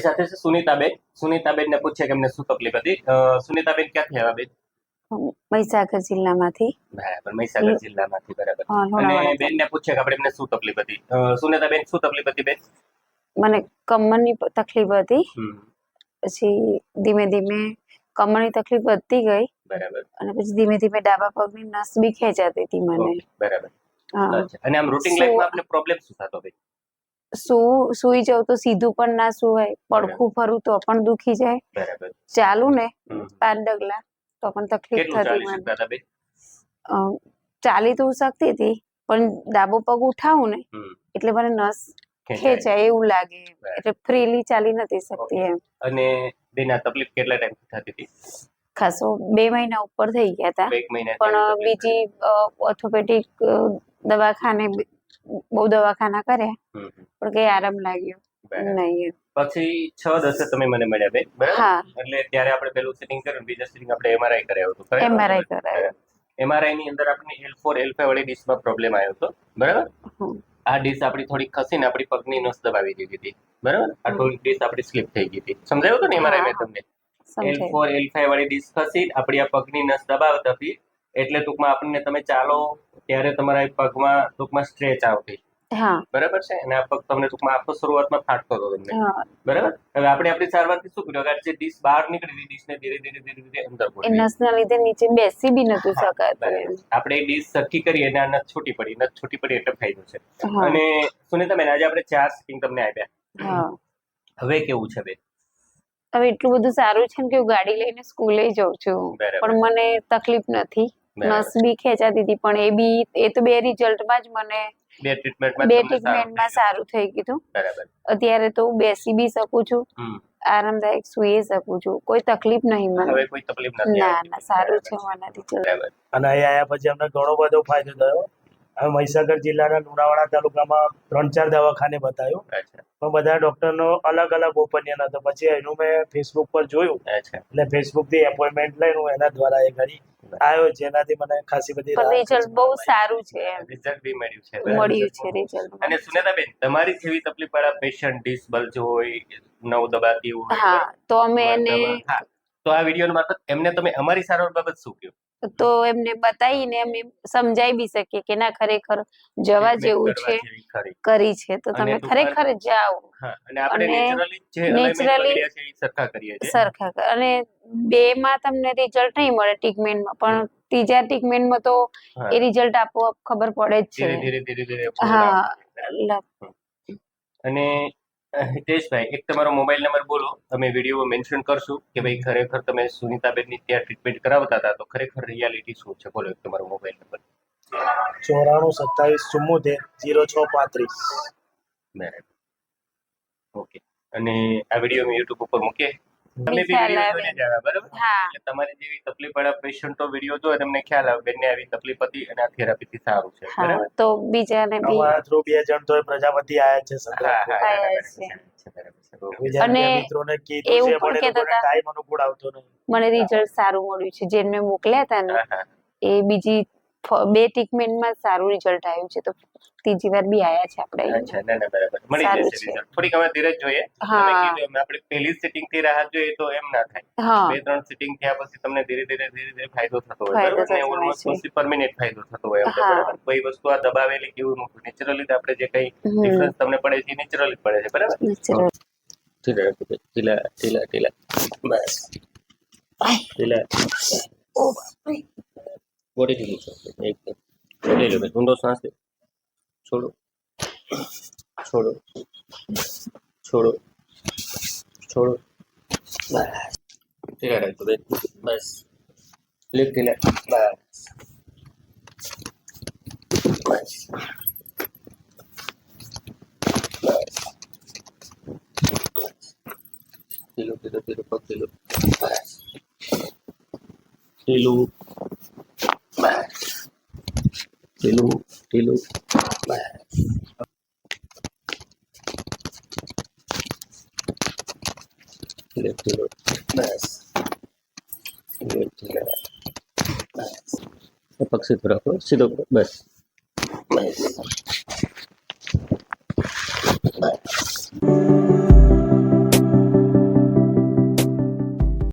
આપણી સાથે છે સુનીતાબેન. સુનીતાબેન ને પૂછે કે એમને શું તકલીફ હતી. સુનીતાબેન ક્યાંથી આવ્યા બેન? મહીસાગર જિલ્લામાંથી. બરાબર મહીસાગર જિલ્લામાંથી બરાબર. અને બેન ને પૂછે કે આપણે એમને શું તકલીફ હતી. સુનીતાબેન શું તકલીફ હતી બેન? મને કમરની તકલીફ હતી. પછી ધીમે ધીમે કમરની તકલીફ વધતી ગઈ. બરાબર. અને પછી ધીમે ધીમે ડાબા પગની નસ બી ખેંચાતી હતી મને. બરાબર. અને આમ રૂટીન લાઈફમાં આપને પ્રોબ્લેમ શું થતો બેન? સુ સુઈ જાઉં તો સીધું પણ ના સુવાય. પડખું ફરું તો પણ દુખી જાય. ચાલુ ને. પાંચ ડગલા તો પણ તકલીફ થતી ચાલી મને. તો હું શકતી હતી પણ ડાબો પગ ઉઠાવું ને એટલે મને નસ ખેંચાય. એવું લાગે. એટલે ફ્રીલી ચાલી નથી શકતી એમ. અને બેન આ તકલીફ કેટલા ટાઈમ થતી હતી? ખાસો બે મહિના ઉપર થઈ ગયા હતા. પણ બીજી ઓર્થોપેડિક દવાખાને બહુ દવાખાના કર્યા પણ કઈ આરામ લાગ્યો. નહીં પછી છ દસે તમે મને મળ્યા બેન બરાબર? એટલે ત્યારે આપણે પેલું સિટિંગ કર્યું બીજા સિટિંગ આપણે એમઆરઆઈ કરાવ્યું હતું એમઆરઆઈ કરાવ્યું. એમઆરઆઈ ની અંદર આપણને એલ ફોર એલ ફાઈવ વાળી ડિશમાં પ્રોબ્લેમ આવ્યો હતો બરાબર? આ ડિશ આપણી થોડી ખસીને આપણી પગની નસ દબાવી દીધી હતી બરાબર? આ. થોડી ડિશ આપણી સ્લીપ થઈ ગઈ હતી. સમજાયું હતું ને એમઆરઆઈ મેં તમને? એલ ફોર એલ ફાઈવ વાળી ડિશ ખસી આપણી આ પગની નસ દબાવતા હતી એટલે ટૂંકમાં આપણને તમે ચાલો ત્યારે તમારા એ પગમાં ટૂંકમાં સ્ટ્રેચ આવતી. બરાબર છે? અને આ પગ તમને ટૂંકમાં આખો શરૂઆતમાં ફાટતો હતો તમને. બરાબર? હવે આપણે આપણી સારવારથી શું કર્યું? અગર જે ડીશ બહાર નીકળી ડીશને ધીરે ધીરે ધીરે ધીરે અંદર નસના લીધે નીચે બેસી બી નતું શકાતું આપણે એ ડીશ સરખી કરી અને આ નસ છૂટી પડી. નસ છૂટી પડી એટલે ફાયદો છે. અને સુનીતા બેન આજે આપણે ચાર સિટિંગ તમને આપ્યા. હા. હવે કેવું છે બેન? હવે એટલું બધું સારું છે કે હું ગાડી લઈને સ્કૂલે જઉં છું. પણ મને તકલીફ નથી. નસ બી ખેંચાતી હતી પણ એ બી એ તો બે રિઝલ્ટમાં જ મને બે ટ્રીટમેન્ટમાં બે સારું ટ્રીટમેન્ટમાં સારું થઈ ગયું બરાબર. અત્યારે તો હું બેસી બી શકું છું. આરામદાયક સુઈ શકું છું. કોઈ તકલીફ નહીં મને. હવે કોઈ તકલીફ નથી ના ના સારું છે. મને બરાબર. અને અહીંયા આવ્યા પછી અમને ઘણો બધો ફાયદો થયો. હવે મહીસાગર જિલ્લાના લુણાવાડા તાલુકામાં ત્રણ ચાર દવાખાને બતાવ્યો. પણ બધા ડોક્ટરનો અલગ અલગ ઓપિનિયન હતો. પછી એનું મેં ફેસબુક પર જોયું. એટલે ફેસબુકથી એપોઇન્ટમેન્ટ લઈને હું એના દ્વારા એ ઘડી આવ્યો જેનાથી મને ખાસી બધી રિઝલ્ટ બહુ સારું છે રિઝલ્ટ બી મળ્યું છે. મળ્યું છે. રિઝલ્ટ અને સુનેતાબેન તમારી જેવી તકલીફ વાળા પેશન્ટ ડિસબલ જો હોય નવ દબાતી હોય હા તો અમે એને હા તો આ વીડિયો મારફત એમને તમે અમારી સારવાર બાબત શું કહ્યું તો એમને બતાવીને અમે સમજાવી બી શકીએ કે ના ખરેખર જવા જેવું છે કરી છે. તો તમે ખરેખર જાઓ. અને નેચરલી સરખા કરીએ સરખા અને બે માં તમને રિઝલ્ટ નહીં મળે ટ્રીટમેન્ટમાં પણ ત્રીજા ટ્રીટમેન્ટમાં તો એ રિઝલ્ટ આપોઆપ ખબર પડે જ છે. હા. અને હિતેશભાઈ એક તમારો મોબાઈલ નંબર બોલો. અમે વીડિયો મેન્શન કરશું કે ભાઈ ખરેખર તમે સુનીતાબેનની ત્યાં ટ્રીટમેન્ટ કરાવતા હતા તો ખરેખર રિયાલિટી શું છે? બોલો એક તમારો મોબાઈલ નંબર. ચોરાણું સત્તાવીસ ચુમ્મોતેર જીરો છ પાંત્રીસ. બરાબર. ઓકે. અને આ વીડિયો અમે યુટ્યુબ ઉપર મૂકીએ. તમે બી વીડિયો જોઈને જ આવ્યા બરાબર એટલે તમારી જેવી તકલીફ વાળા પેશન્ટો વીડિયો જોવે તમને ખ્યાલ આવે બેનને આવી તકલીફ હતી અને આ થેરાપીથી સારું છે બરાબર તો બીજાને બી અમારા થ્રુ બે જણ તો પ્રજાપતિ આવ્યા છે હા હા આયા છે. બીજા અને મિત્રોને કીધું એવું છે પણ એ કહેતા હતા. ટાઈમ અનુકૂળ આવતો નહીં મને રિઝલ્ટ સારું મળ્યું છે જેને મોકલ્યા હતા ને. એ બીજી બે ટ્રીટમેન્ટમાં સારું રિઝલ્ટ આવ્યું છે તો ત્રીજી વાર બી આયા છે આપણે. અચ્છા ના ના બરાબર. મળી જશે છે. થોડીક હવે ધીરજ જોઈએ. તમે હા. કીધું એમ આપણે પહેલી સિટિંગથી રાહત જોઈએ તો એમ ના થાય. હા. બે ત્રણ સિટિંગ થયા પછી તમને ધીરે ધીરે ધીરે ધીરે ફાયદો થતો હોય ફાયદો બરાબર? ને થતો ઓલમોસ્ટ. પછી પરમિનેન્ટ ફાયદો થતો હોય એમ બરાબર. કોઈ વસ્તુ આ દબાવેલી કેવું નેચરલી આપણે જે કઈ ડિફરન્સ તમને પડે છે નેચરલી પડે છે બરાબર? નેચરલ ઢીલા. ઢીલા ઢીલા ઢીલા. બસ. ઢીલા. ઓ બાપરે. બોડી ઢીલી છે એકદમ લઈ લો ભાઈ ઊંડો શ્વાસ લે છોડો છોડો છોડો છોડો બસ ઢીલા રાખો ભાઈ બસ લિફ્ટ ઢીલા બસ બસ ઢીલું reload reload back left bas plus left reload plus berapa? Sit up bas